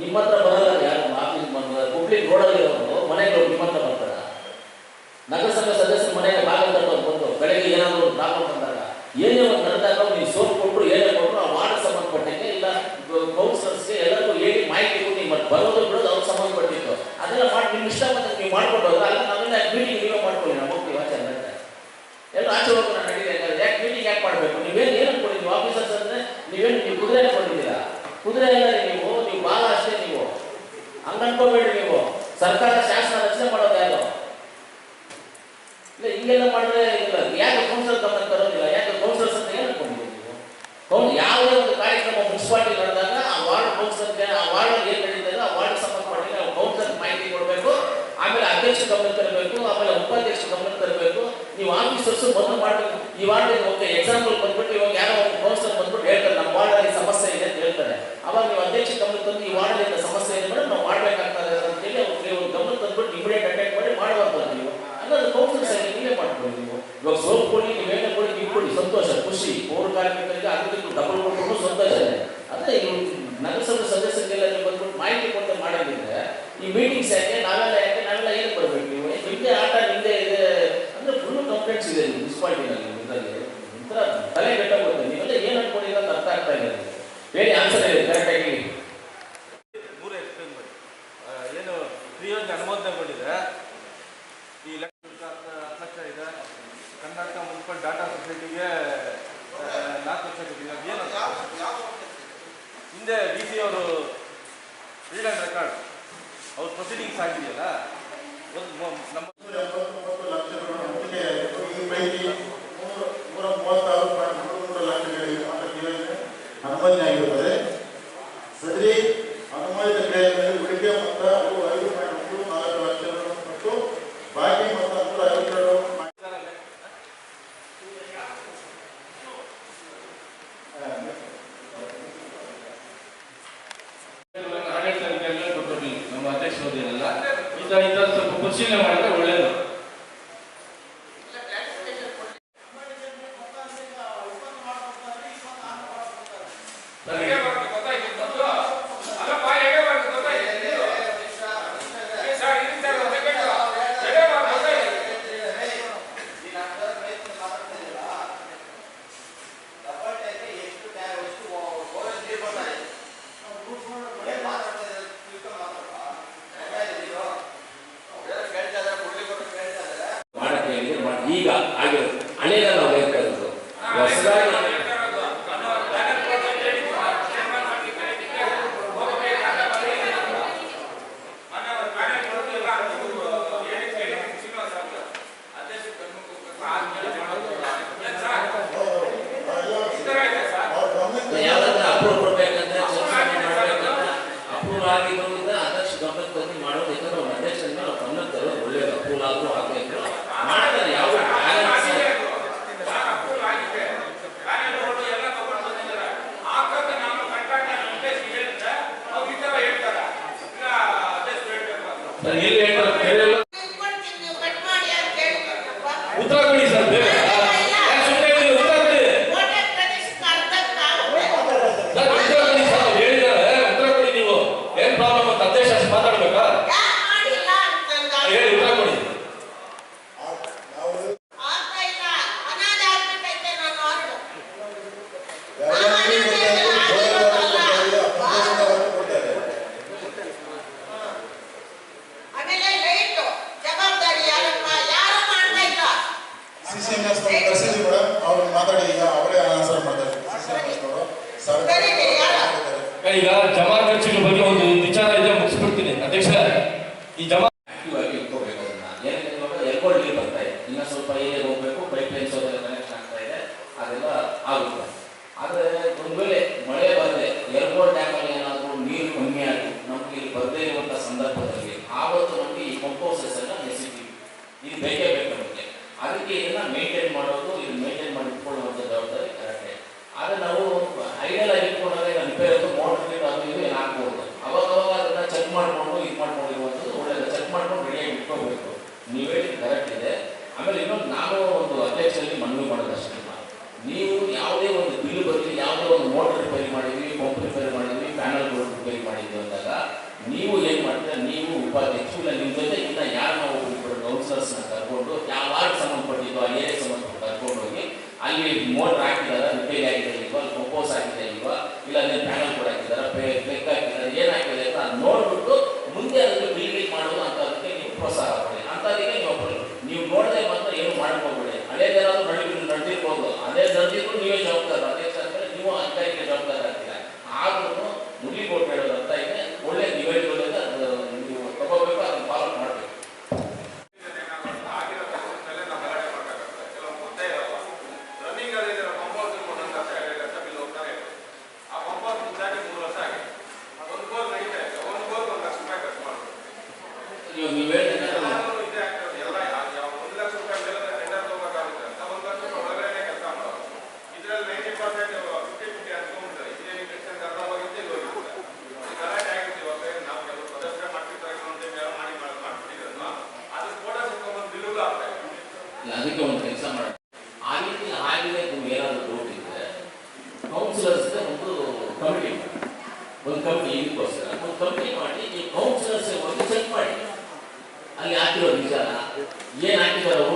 ನಿಮ್ಮ ಹತ್ರ ಬರಲ್ಲ ಯಾರು ಆಫೀಸ್ ಪಬ್ಲಿಕ್ ರೋಡಲ್ಲಿ ಇರೋರು, ಮನೆಗೆ ನಿಮ್ಮ ಹತ್ರ ಬರ್ತಾರ. ನಗರಸಭೆ ಸದಸ್ಯರ ಮನೆಗೆ ಭಾಗ ಬಂದು ಬೆಳಗ್ಗೆ ಏನಾದರೂ ಪ್ರಾಬ್ಲಮ್ ಬಂದಾಗ ಏನೇ ಒಂದು ನಡೆದಾಗ ನೀವು ಸೋಪ್ ಕೊಟ್ಟರು ಏನೇ ಕೊಟ್ಟರು ಆ ವಾರ್ಡ್ ಸಂಬಂಧಪಟ್ಟಂಗೆ ಇಲ್ಲ ಕೌನ್ಸಿಲರ್ಸ್ಗೆ ಎಲ್ಲರಿಗೂ ಹೇಳಿ ಮಾಹಿತಿ ಕೊಟ್ಟು ನೀವು ಬರೋದು ಬಿಡೋದು ಅವ್ರು ಸಂಬಂಧಪಟ್ಟಿತ್ತು ಅದೆಲ್ಲ ಮಾಡಿ ನಿಮ್ಮ ಇಷ್ಟ ಬಂದ ನೀವು ಮಾಡ್ಕೊಂಡು ಹೋದ್ರೆ ಅಲ್ಲಿ ನಾವೆಲ್ಲ ಮೀಟಿಂಗ್ ನೀವೇ ಮಾಡ್ಕೊಳ್ಳಿ ನಾವು ಹೋಗ್ತೀವಿ, ಆಚೆ ಎಲ್ಲ ಆಚೆ ಹೋಗೋಣ ನಡೀಲಿ ಯಾಕೆ ಮೀಟಿಂಗ್ ಯಾಕೆ ಮಾಡಬೇಕು? ನೀವೇನು ಏನು ಕೊಡಿ ನೀವು ಆಫೀಸರ್ಸ್ ಅಂದ್ರೆ ನೀವೇನು, ನೀವು ಕುದುರೆ ಕೊಟ್ಟಿದ್ದೀರಾ ಕುದುರೆ ಇಲ್ಲ ನೀವು ನೀವು ಬಾಲ ಅಷ್ಟೇ ನೀವು ಹಂಗ ಅನ್ಕೋಬೇಡಿ ನೀವು. ಸರ್ಕಾರ ಶಾಸನ ರಚನೆ ಮಾಡೋದು ಯಾರು? ಇಲ್ಲ, ಹಿಂಗೆಲ್ಲ ಮಾಡಿದ್ರೆ ಇಲ್ಲ. ಯಾಕೆ ಕೌನ್ಸಿಲ್ ಗಮನ ತರೋದಿಲ್ಲ? ಯಾಕೆ ಕೌನ್ಸಿಲರ್ಸ್ ಅಂತ ಏನು ಅನ್ಕೊಂಡಿದ್ದೀವಿ ನೀವು ಯಾವುದೇ ಒಂದು ಕಾರ್ಯಕ್ರಮ ಮುನ್ಸಿಪಾಲಿಟಿ ನಡೆದಾಗ ಆ ವಾರ್ಡ್ ಕೌನ್ಸಿಲರ್ಗೆ ಆ ವಾರ್ಡ್ ಏನು ನಡೀತದೆ, ಆ ವಾರ್ಡ್ ಸಂಬಂಧಪಟ್ಟ ನಾವು ಕೌನ್ಸಿಲ್ ಮಾಹಿತಿ ಕೊಡಬೇಕು. ಆಮೇಲೆ ಅಧ್ಯಕ್ಷ ಗಮನ ತರಬೇಕು, ಆಮೇಲೆ ಉಪಾಧ್ಯಕ್ಷ ಗಮನ ತರಬೇಕು. ನೀವು ಆಫೀಸರ್ಸ್ ಬಂದು ಮಾಡಬೇಕು. ಈ ವಾರ್ಡ್ ಒಂದು ಎಕ್ಸಾಂಪಲ್ ಬಂದ್ಬಿಟ್ಟು ಇವಾಗ ಯಾರೋ ಒಂದು ಕೌನ್ಸಿಲರ್ ಬಂದ್ಬಿಟ್ಟು ಹೇಳ್ತಾರೆ ನಮ್ಮ ವಾರ್ಡಲ್ಲಿ ಸಮಸ್ಯೆ ಇದೆ ಅಂತ ಹೇಳ್ತಾರೆ. ಅವಾಗ ನೀವು ಅಧ್ಯಕ್ಷ ಗಮನ ತಂದು ಈ ವಾರ್ಡಲ್ಲಿ ಸಮಸ್ಯೆ ಇದೆ ಮೇಡಮ್ ನಾವು ಮಾಡ್ಬೇಕಾಗ್ತದೆ ಒಂದು ಗಮನ ತಂದ್ಬಿಟ್ಟು ಇಮಿಡಿಯೇಟ್ ಅಟ್ಯಾಕ್ ಮಾಡಿ ಮಾಡಬಾರ್ದು ನೀವು. ಹಂಗಾದ್ರೆ ಕೌನ್ಸಿಲರ್ಸ್ ಆಗಿ ನೀವೇ ಮಾಡ್ಕೊಳ್ಳಿ ನೀವು. ಇವಾಗ ಸೋಪ್ ಕೊಡಿ ನೀವೇನೇ ಕೊಡಿ, ನೀವು ಕೊಡಿ, ಸಂತೋಷ, ಖುಷಿ. ಪೌರ ಕಾರ್ಮಿಕರಿಗೆ ಅದಕ್ಕೆ ಡಬಲ್ ಕೊಟ್ಟರು ಇದೆ. ಅದೇ ಇವರು ನಗರಸಭೆ ಸದಸ್ಯರಿಗೆಲ್ಲ ನೀವು ಬಂದ್ಬಿಟ್ಟು ಮಾಹಿತಿ ಕೊಟ್ಟು ಮಾಡೋದಿದ್ರೆ ಈ ಮೀಟಿಂಗ್ಸ್ ಯಾಕೆ, ನಾವೆಲ್ಲ ಯಾಕೆ ನಾವೆಲ್ಲ ಏನಕ್ಕೆ ಬರ್ಬೇಕು ನೀವು ನಿಮ್ಮದೇ ಆಟ ನಿಮ್ಮದೇ ಇದೆ ಅಂದ್ರೆ ಫುಲ್ ಕಂಪ್ಲೇಂಟ್ಸ್ ಇದೆ ಮುನ್ಸಿಪಾಲಿಟಿನಲ್ಲಿ ಇದರಲ್ಲಿ ಒಂಥರ ತಲೆ ಕೆಟ್ಟೋಗುತ್ತೆ ನೀವೆಲ್ಲ ಏನು ಅನ್ಕೊಂಡಿಲ್ಲ ಅಂತ ಅರ್ಥ ಆಗ್ತಾ ಇದೆ ನನಗೆ. ಹೇಳಿ ಆನ್ಸರ್ ಇದೆ ಕರೆಕ್ಟಾಗಿ ಮೂರು ಎಕ್ಸ್ಪ್ಲೇನ್ ಮಾಡಿ ಆ, ಏನು ಫ್ರೀ ಯೋಜನೆ ಅನುಮೋದನೆಗೊಂಡಿದೆ ಈ ಲೆಕ್ಕ ಹತ್ತು ಲಕ್ಷ ಇದೆ ಕರ್ನಾಟಕ ಮುನ್ಸಿಪಲ್ ಡಾಟಾ ಸೊಸೈಟಿಗೆ ಆ, ನಾಲ್ಕು ಲಕ್ಷ ಕೊಟ್ಟಿದೆ ಅದು ಏನು ಹಿಂದೆ ಡಿ ಸಿ ಅವರು ರೀಡ್ ಆ್ಯಂಡ್ ರೆಕಾರ್ಡ್ ಅವ್ರ ಪ್ರೊಸೀಡಿಂಗ್ಸ್ ಆಗಿದೆಯಲ್ಲ ಒಂದು ಮೊ- ನಮ್ಮ ಎಪ್ಪತ್ತೊಂಬತ್ತು ಲಕ್ಷಗಳು ಹಂಚಿಕೆಯಾಗಿತ್ತು ಈ ಪೈಕಿ ನೂರ ನೂರ ಮೂವತ್ತಾರು ಪಾಯಿಂಟ್ ಮೂರು ಮೂರು ಲಕ್ಷಗಳಿಗೆ ಮಾತ್ರ ಯೋಜನೆ ಅನುಮೋದನೆ ಆಗಿರುತ್ತದೆ ಸದರಿ ಅನುಮೋದಿತ ಕ್ರಿಯೆಗಳಲ್ಲಿ ಉಳಿಕೆ ಮೊತ್ತ ಐದು ಪಾಯಿಂಟ್ ಮೂರು ನಾಲ್ಕು ಲಕ್ಷಗಳು 进来玩的 Так ಈಗ ಜಮಾ ಖರ್ಚಿನ ಬಗ್ಗೆ ಒಂದು ವಿಚಾರ ಇದೆ, ಮುಗಿಸ್ಬಿಡ್ತೀನಿ. ಅಧ್ಯಕ್ಷ ಈ ಜಮಾ ನೀರು ಬರ್ತಾ ಇದೆ. ಇನ್ನ ಸ್ವಲ್ಪ ಏರಿಯಾಗೆ ಹೋಗ್ಬೇಕು ಪೈಪ್ ಲೈನ್ಸ್ ಅದೆಲ್ಲ ಕನೆಕ್ಷನ್ ಆಗ್ತಾ ಇದೆ, ಅದೆಲ್ಲ ಆಗುತ್ತೆ. ಆದ್ರೆ ಒಂದು ಮಳೆ ಬಂದ್ರೆ ಎರ್ಕೋಲ್ಡ್ ಡ್ಯಾಮ್ ಅಲ್ಲಿ ಏನಾದರೂ ನೀರು ಕಮ್ಮಿ ಆಗಿ ನಮ್ಗೆ ಇಲ್ಲಿ ಬರದೇ ಇರುವಂತ ಸಂದರ್ಭದಲ್ಲಿ ಆವತ್ತು ನಮಗೆ ಈ ಹೌಸಸ್ ಎಲ್ಲ ನೆಸಿಟಿ ಇದು ಬೇಕೇ ಬೇಕು ನಮಗೆ. ಅದಕ್ಕೆ ಇದನ್ನ ಮೇಂಟೈನ್ ಮಾಡೋದು ಇದು ಮೇಂಟೈನ್ ಮಾಡಿ ಇಟ್ಕೊಳ್ಳುವಂತ ಜವಾಬ್ದಾರಿ ಕರೆಕ್ಟೇ. ಆದ್ರೆ ನಾವು ಐಡಿಯಲ್ ಆಗಿ ಇಟ್ಕೊಂಡ್ರೆ ರಿಪೇರ್ ಅದು ಮೋಟರ್ ಅದು ಇದು ಏನು ಹಾಕ್ಬೋದು. ಅವಾಗ ಅವಾಗ ಅದನ್ನ ಚೆಕ್ ಮಾಡಿಕೊಂಡು ಇದು ಮಾಡ್ಕೊಂಡಿರುವಂಥದ್ದು ಒಳ್ಳೆಯದು. ಚೆಕ್ ಮಾಡ್ಕೊಂಡು ರೆಡಿಯಾಗಿ ಇಟ್ಕೋಬೇಕು. ನೀವು ಹೇಳಿ ಕರೆಕ್ಟ್ ಇದೆ. ಆಮೇಲೆ ಇನ್ನೊಂದು ನಾನು ಒಂದು ಅಧ್ಯಕ್ಷರಲ್ಲಿ ಮನವಿ ಮಾಡೋದು ಅಷ್ಟೇ. ನೀವು ಯಾವುದೇ ಒಂದು ಬಿಲ್ ಬರಲಿ, ಯಾವುದೇ ಒಂದು ಮೋಟರ್ ರಿಪೇರಿ ಮಾಡಿದ್ವಿ ಪಂಪ್ ರಿಪೇರಿ ಮಾಡಿದ್ವಿ ಪ್ಯಾನಲ್ ರಿಪೇರಿ ಮಾಡಿದ್ವಿ ಅಂದಾಗ ನೀವು ಏನು ಮಾಡ್ತೀರಾ? ನೀವು ಉಪಾಧ್ಯಕ್ಷರು ನಿಮ್ಮ ಜೊತೆ ಇನ್ನ ಯಾರು ನಾವು ಕೌನ್ಸಿಲರ್ಸ್ನ ಕರ್ಕೊಂಡು, ಯಾವಾಗ ಸಂಬಂಧಪಟ್ಟಿದ್ದು ಆ ಏರಿಯಾಗೆ ಸಂಬಂಧಪಟ್ಟು ಕರ್ಕೊಂಡು ಹೋಗಿ ಅಲ್ಲಿ ಮೋಟರ್ ಹಾಕಿದಾಗ ಅದೇ ಜನ ನಡೀಲಿ ನಡೆದಿರ್ಬೋದು. ಅದೇ ದಂಡಿಗೂ ನೀವೇ ಜವಾಬ್ದಾರ. ಅದೇ ನೀವು ಅಧಿಕಾರಿಕೆ ಜವಾಬ್ದಾರ ಆಗ್ತೀರಾ? ಆದ್ರೂ ಮುಗಿಗೋಟ್ ಹೇಳೋದು ಕಮ್ಮಿ ಇದಕ್ಕೋಸ್ಕರ ಅದು ಕಮ್ಮಿ ಮಾಡಿ ನೀವು ಕೌನ್ಸಿಲರ್ಸ್ ಹೋಗಿ ಚೆಕ್ ಮಾಡಿ. ಅಲ್ಲಿ ಹಾಕಿರೋ ನಿಜಾನ ಏನು ಹಾಕಿದಾರೋ